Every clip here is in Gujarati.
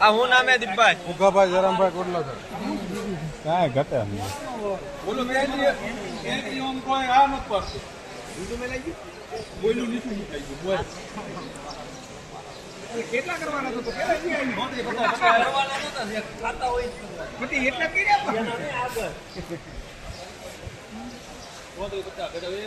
આ હું નામે દીપભાઈ ઉગાભાઈ જરામભાઈ કોટલો છે કાંઈ ઘટે બોલો મેલી આમ કોઈ આ મત પડશે? બીજું મેં લઈ ગયું બોલું નીચું મુકાઈ ગયું બોલ. કેટલા કરવાના તો? કેટલા નહીં આવી નોંધણી બધા ખાતા હોય બધી એટલા કર્યા પણ? આગળ. બધા બધા જે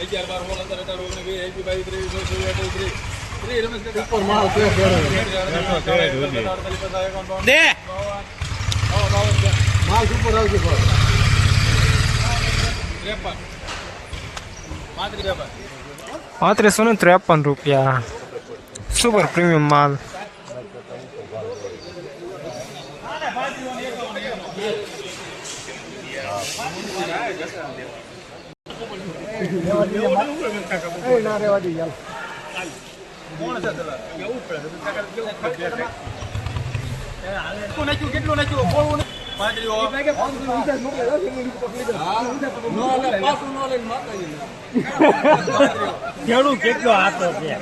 11 બાર હોલ અંદર હતા. રોગ ને બે એપી બાઈ ત્રી સો સો એટ ત્રી ત્રી રમેશ માલ ઉપર આવજો ત્રેપન. પાંત્રીસ પાંત્રીસો ને ત્રેપન રૂપિયા. સુપર પ્રીમિયમ માલ. પડે કેટલું નાખ્યું કેટલું નાખ્યું કેટલો હાથો છે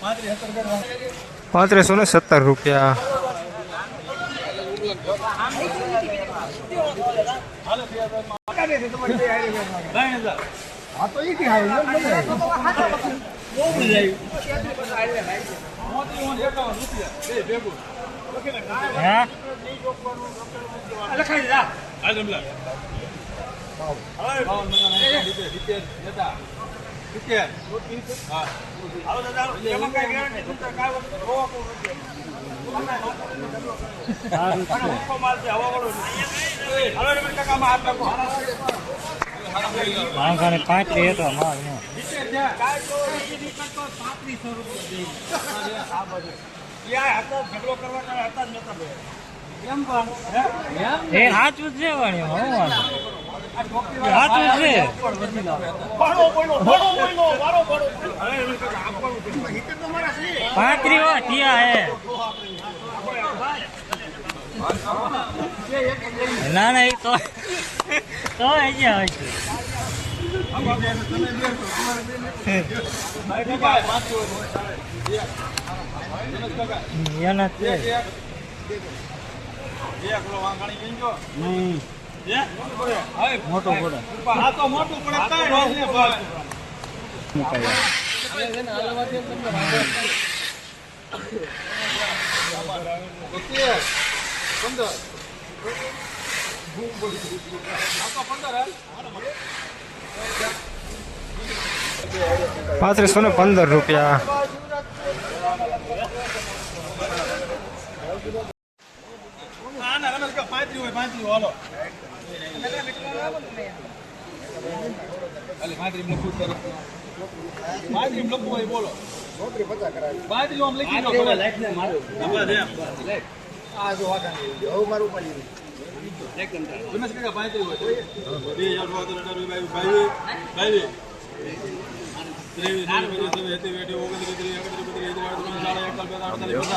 પાંત્રીસ પાંત્રીસો ને સત્તર રૂપિયા ત્રણ હજાર મોતી ઓન એકાવન રૂપિયા બે ભેગું હે લખાઈ સિત્તેર છે કાંઈ તો અમારે પાંત્રીસો રૂપિયા એમ પણ હે એ સાચું છે પણ એમ હું. વાંધો આ ટોપી સાચું છે પાડો બોલો પાડો બોલો મારો પાડો અરે એમ કે આપવાનું છે હિતે તો મારા છે પાંત્રી હો ઠિયા હે ના ના એ તો તો અહીંયા હોય છે એના જ છે હમ પાંત્રીસો ને પંદર રૂપિયા પાંત્રી હોય, પાંત્રી હાલો. અલે, લખવું જ કરે. પાંત્રીસ લખવું હોય, બોલો. પાંત્રીસ આમ લખી દો, બોલો બસ એમ. રમેશ કાકા, પાંત્રીસ હોય. બે હજાર સો સત્તર, અઢાર, બાવીસ, એક બાવીસ. ત્રેવીસ, ચોવીસ, પચીસ, છવ્વીસ, સત્યાવીસ, અઠ્યાવીસ, ઓગણત્રીસ, ત્રીસ, એકત્રીસ, બત્રીસ, ત્રીસ, અડત્રીસ, ચાલીસ, એકતાલીસ, બેતાલીસ,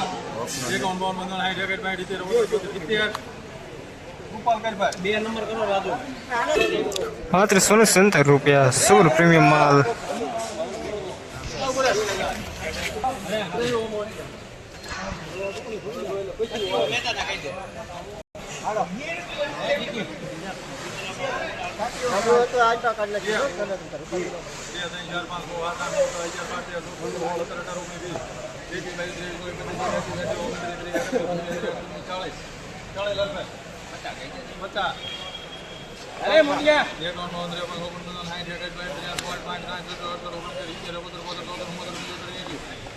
પાંત્રીસો ને સત્તર રૂપિયા. સોળ પ્રીમિયમ માલ? ચાલીસ ચાલીસ અરે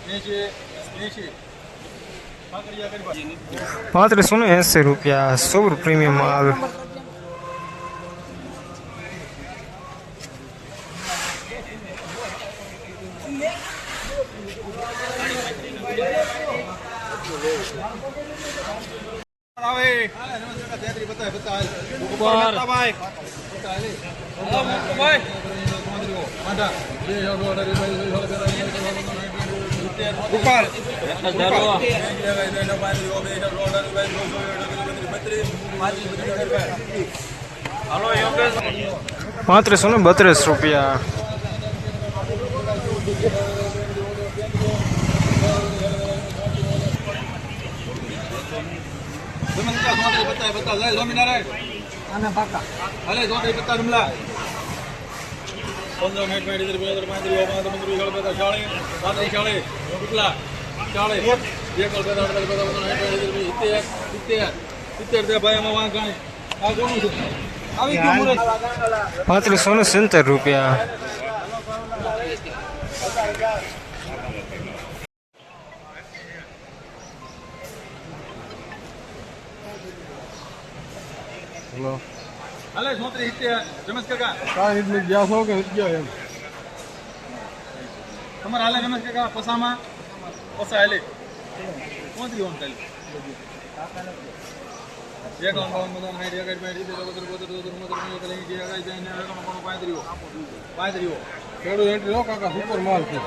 એંસી પાંત્રીસો ને એંસી રૂપિયા. સોળ પ્રીમિયમ આવે તેત્રી બતાય બતાય ઉપર ભાઈ હલો મુકુભાઈ આંટા બે હજાર ઓર્ડર એ ભાઈ ઉપર યોગેશ પાંત્રીસો ને બત્રીસ રૂપિયા. બતાય બતાય જય સ્વામિનારાયણ આના પાકા ચોત્રી પત્તા જમલા પંદર મિનિટમાં ઇધર બેદર પાંત્રી પાંચ મંત્રી ગળ બેતા ચાળી પાંત્રી ચાળી કેટલા ચાળી બેતા અડધા બેતા પંદરમાં ઇધર સિત્તેર સિત્તેર સિત્તેર તે ભાઈ એમાં વાંક આ કોનું છે આવી ગયું પાંત્રીસો ને સિત્તેર રૂપિયા હાલે સોત્રી સિત્તેર રમેશ કાકા કાંઈ એટલે ગયા છો કે ગયા એમ તમારે હાલે રમેશ કાકા પસામાં પસા હાલે પાંત્રી ઓન પાંત્રીઓ ખેડૂત એન્ટ્રી કાકા સુપર માલ છે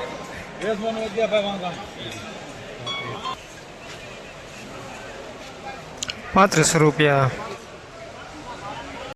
બેસવાનું અગિયાર ભાઈ વાંધા પાંત્રીસો રૂપિયા